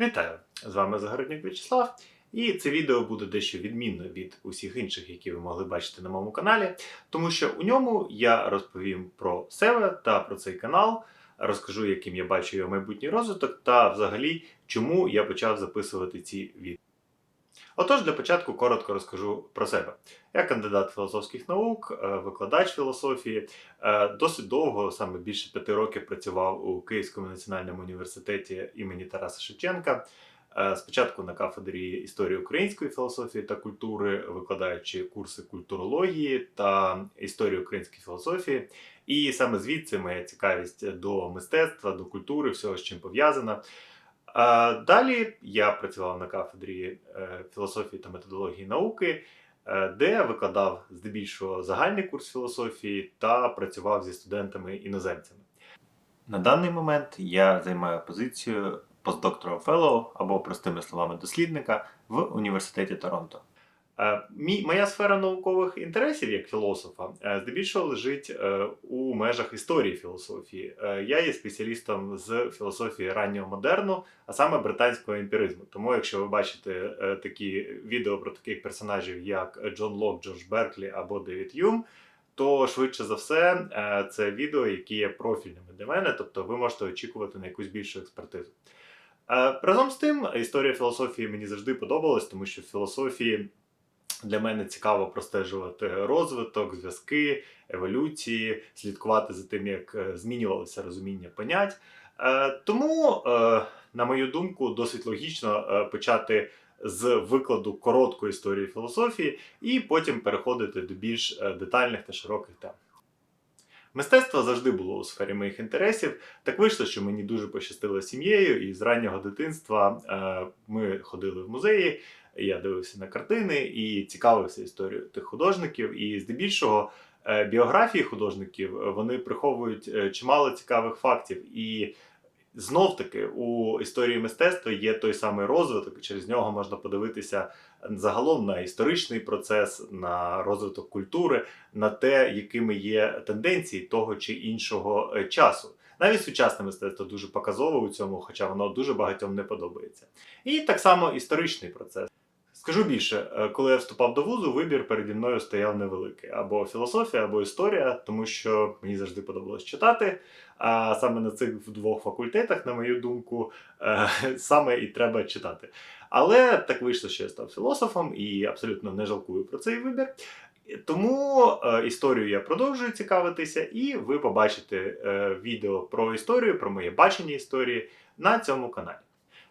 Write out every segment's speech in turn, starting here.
Вітаю! З вами Загороднюк В'ячеслав. І це відео буде дещо відмінно від усіх інших, які ви могли бачити на моєму каналі, тому що у ньому я розповім про себе та про цей канал, розкажу, яким я бачу його майбутній розвиток, та взагалі, чому я почав записувати ці відео. Отож, для початку коротко розкажу про себе. Я кандидат філософських наук, е, викладач філософії. Е, Досить довго, саме більше п'яти років, працював у Київському національному університеті імені Тараса Шевченка. Е, Спочатку на кафедрі історії української філософії та культури, викладаючи курси культурології та історії української філософії. І саме звідси моя цікавість до мистецтва, до культури, всього з чим пов'язана. Далі я працював на кафедрі е, філософії та методології науки, е, де викладав здебільшого загальний курс філософії та працював зі студентами-іноземцями. На даний момент я займаю позицію постдоктора фелоу, або, простими словами, дослідника в університеті Торонто. Е, моя сфера наукових інтересів як філософа е, здебільшого лежить е, у межах історії філософії. Я є спеціалістом з філософії раннього модерну, а саме британського емпіризму. Тому, якщо ви бачите такі відео про таких персонажів, як Джон Лок, Джордж Берклі або Девід Юм, то швидше за все це відео, які є профільними для мене, тобто ви можете очікувати на якусь більшу експертизу. Разом з тим, історія філософії мені завжди подобалась, тому що в філософії для мене цікаво простежувати розвиток, зв'язки, еволюції, слідкувати за тим, як е, змінювалося розуміння понять. Е, Тому, е, на мою думку, досить логічно почати з викладу короткої історії філософії і потім переходити до більш детальних та широких тем. Мистецтво завжди було у сфері моїх інтересів. Так вийшло, що мені дуже пощастило сім'єю, і з раннього дитинства ми ходили в музеї. Я дивився на картини і цікавився історією тих художників. І здебільшого е, біографії художників е, вони приховують е, чимало цікавих фактів. І знов таки у історії мистецтва є той самий розвиток, через нього можна подивитися загалом на історичний процес, на розвиток культури, на те, якими є тенденції того чи іншого часу. Навіть сучасне мистецтво дуже показове у цьому, хоча воно дуже багатьом не подобається. І так само історичний процес. Скажу більше, е, коли я вступав до вузу, вибір переді мною стояв невеликий: або філософія, або історія, тому що мені завжди подобалось читати. А саме на цих двох факультетах, на мою думку, е, саме і треба читати. Але так вийшло, що я став філософом і абсолютно не жалкую про цей вибір. Тому е, історію я продовжую цікавитися, і ви побачите е, відео про історію, про моє бачення історії на цьому каналі.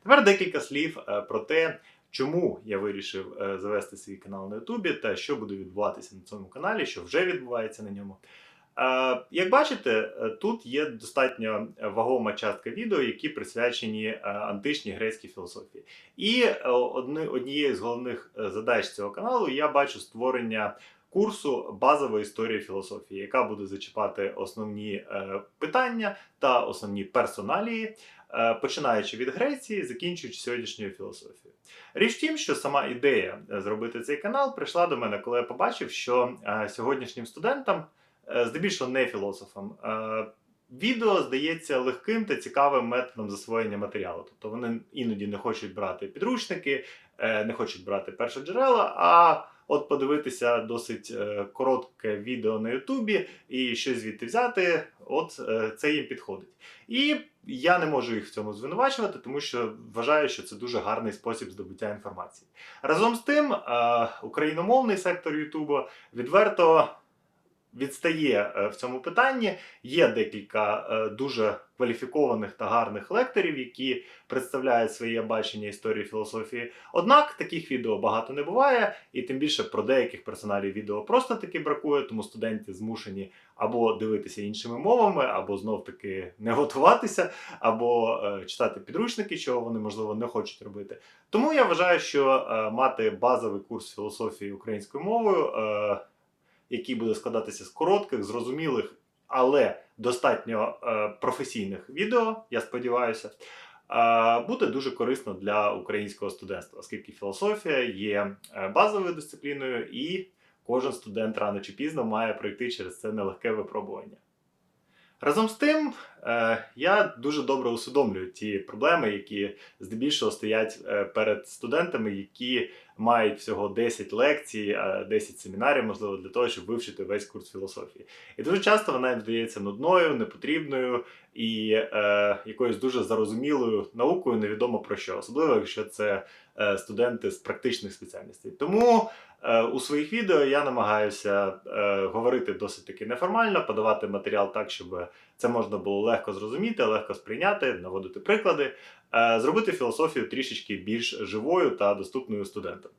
Тепер декілька слів е, про те, чому я вирішив е, завести свій канал на Ютубі та що буде відбуватися на цьому каналі, що вже відбувається на ньому. Е, Як бачите, е, тут є достатньо вагома частка відео, які присвячені античній грецькій філософії. І однією з головних задач цього каналу я бачу створення курсу базова історія філософії, яка буде зачіпати основні питання та основні персоналії, починаючи від Греції, закінчуючи сьогоднішньою філософією. Річ в тім, що сама ідея е, зробити цей канал прийшла до мене, коли я побачив, що е, сьогоднішнім студентам, е, здебільшого не філософам, відео здається легким та цікавим методом засвоєння матеріалу. Тобто вони іноді не хочуть брати підручники, не хочуть брати першоджерела, а от подивитися досить коротке відео на Ютубі і щось звідти взяти, от е, це їм підходить. І я не можу їх в цьому звинувачувати, тому що вважаю, що це дуже гарний спосіб здобуття інформації. Разом з тим, е, україномовний сектор Ютуба відверто відстає е, в цьому питанні. Є декілька е, дуже кваліфікованих та гарних лекторів, які представляють своє бачення історії філософії. Однак таких відео багато не буває, і тим більше про деяких персоналів відео просто таки бракує, тому студенти змушені або дивитися іншими мовами, або знов таки не готуватися, або е, читати підручники, чого вони можливо не хочуть робити. Тому я вважаю, що мати базовий курс філософії українською мовою, який буде складатися з коротких, зрозумілих, але достатньо е, професійних відео, я сподіваюся. е, Буде дуже корисно для українського студентства, оскільки філософія є е, базовою дисципліною, і кожен студент рано чи пізно має пройти через це нелегке випробування. Разом з тим, е, я дуже добре усвідомлюю ті проблеми, які здебільшого стоять е, перед студентами, які мають всього 10 лекцій, е, 10 семінарів, можливо, для того, щоб вивчити весь курс філософії. І дуже часто вона їм здається нудною, непотрібною і е, якоюсь дуже зарозумілою наукою, невідомо про що, особливо якщо це е, студенти з практичних спеціальностей. Тому у своїх відео я намагаюся е, говорити досить таки неформально, подавати матеріал так, щоб це можна було легко зрозуміти, легко сприйняти, наводити приклади, е, зробити філософію трішечки більш живою та доступною студентам.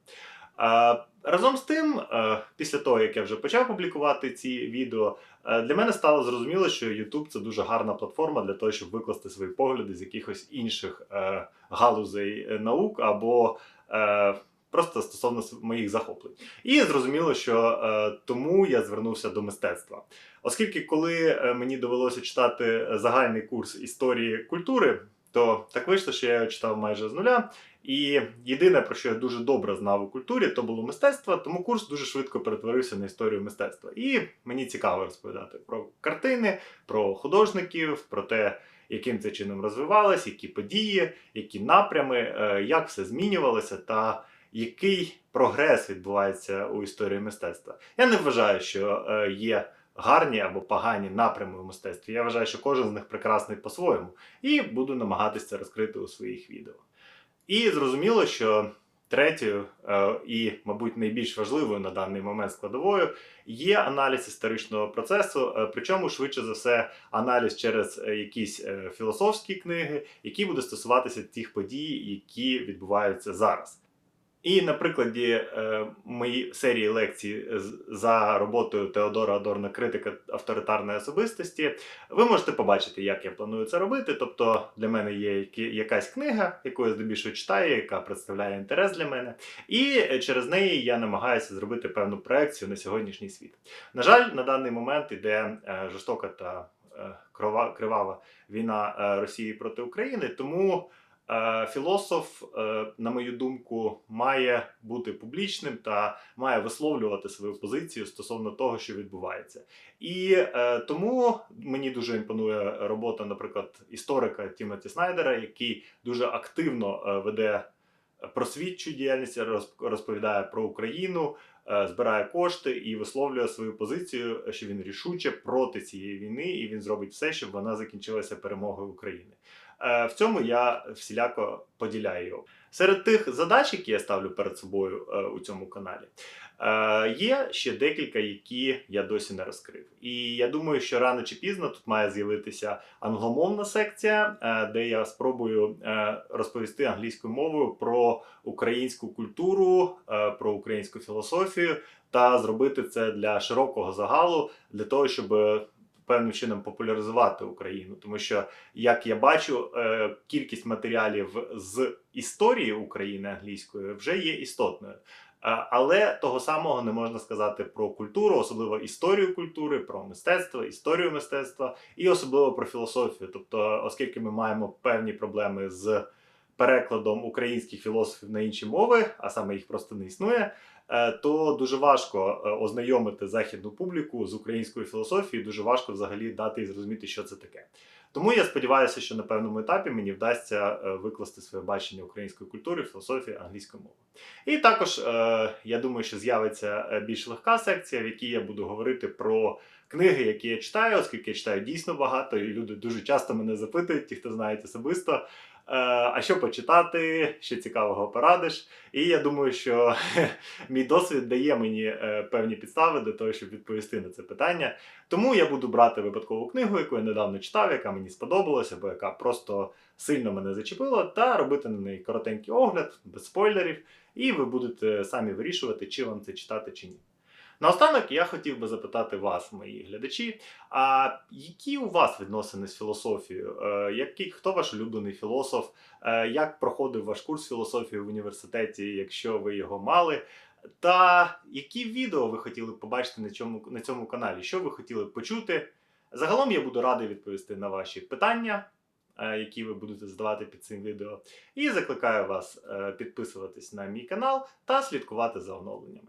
Е, Разом з тим, е, після того, як я вже почав публікувати ці відео, е, для мене стало зрозуміло, що YouTube це дуже гарна платформа для того, щоб викласти свої погляди з якихось інших е, галузей е, наук або е, просто стосовно моїх захоплень. І зрозуміло, що е, тому я звернувся до мистецтва. Оскільки, коли е, мені довелося читати загальний курс історії культури, то так вийшло, що я читав майже з нуля. І єдине, про що я дуже добре знав у культурі, то було мистецтво, тому курс дуже швидко перетворився на історію мистецтва. І мені цікаво розповідати про картини, про художників, про те, яким це чином розвивалось, які події, які напрями, е, як все змінювалося, та який прогрес відбувається у історії мистецтва. Я не вважаю, що е, є гарні або погані напрями у мистецтві. Я вважаю, що кожен з них прекрасний по-своєму, і буду намагатися розкрити у своїх відео. І зрозуміло, що третьою е, і, мабуть, найбільш важливою на даний момент складовою є аналіз історичного процесу, е, причому швидше за все аналіз через якісь філософські книги, які будуть стосуватися тих подій, які відбуваються зараз. І на прикладі е, моєї серії лекцій за роботою Теодора Адорна критика авторитарної особистості, ви можете побачити, як я планую це робити. Тобто для мене є якась книга, яку я здебільшого читаю, яка представляє інтерес для мене, і е, через неї я намагаюся зробити певну проекцію на сьогоднішній світ. На жаль, на даний момент іде е, жорстока та е, крова- кривава війна е, Росії проти України, тому. Е, Філософ, е, на мою думку, має бути публічним та має висловлювати свою позицію стосовно того, що відбувається. І е, тому мені дуже імпонує робота, наприклад, історика Тімоті Снайдера, який дуже активно веде просвітчу діяльність, роз- розповідає про Україну, збирає кошти і висловлює свою позицію, що він рішуче проти цієї війни, і він зробить все, щоб вона закінчилася перемогою України. Е, В цьому я всіляко поділяю його. Серед тих задач, які я ставлю перед собою е, у цьому каналі, е, є ще декілька, які я досі не розкрив. І я думаю, що рано чи пізно тут має з'явитися англомовна секція, де я спробую розповісти англійською мовою про українську культуру, про українську філософію та зробити це для широкого загалу, для того, щоб певним чином популяризувати Україну, тому що як я бачу, е, кількість матеріалів з історії України англійською вже є істотною. Е, Але того самого не можна сказати про культуру, особливо історію культури, про мистецтво, історію мистецтва і особливо про філософію. Тобто, оскільки ми маємо певні проблеми з перекладом українських філософів на інші мови, а саме їх просто не існує, то дуже важко е, ознайомити західну публіку з українською філософією, дуже важко взагалі дати і зрозуміти, що це таке. Тому я сподіваюся, що на певному етапі мені вдасться е, викласти своє бачення української культури, філософії англійською мовою. І також е, я думаю, що з'явиться е, більш легка секція, в якій я буду говорити про книги, які я читаю, оскільки я читаю дійсно багато, і люди дуже часто мене запитують, ті, хто знають особисто. Е, А що почитати, що цікавого порадиш. І я думаю, що мій досвід дає мені е, певні підстави для того, щоб відповісти на це питання. Тому я буду брати випадкову книгу, яку я недавно читав, яка мені сподобалася, або яка просто сильно мене зачепила, та робити на неї коротенький огляд, без спойлерів, і ви будете самі вирішувати, чи вам це читати чи ні. Наостанок я хотів би запитати вас, мої глядачі, а які у вас відносини з філософією? Е, який, хто ваш улюблений філософ? Е, як проходив ваш курс філософії в університеті, якщо ви його мали? Та які відео ви хотіли б побачити на цьому, на цьому каналі? Що ви хотіли б почути? Загалом я буду радий відповісти на ваші питання, е, які ви будете задавати під цим відео. І закликаю вас підписуватись на мій канал та слідкувати за оновленнями.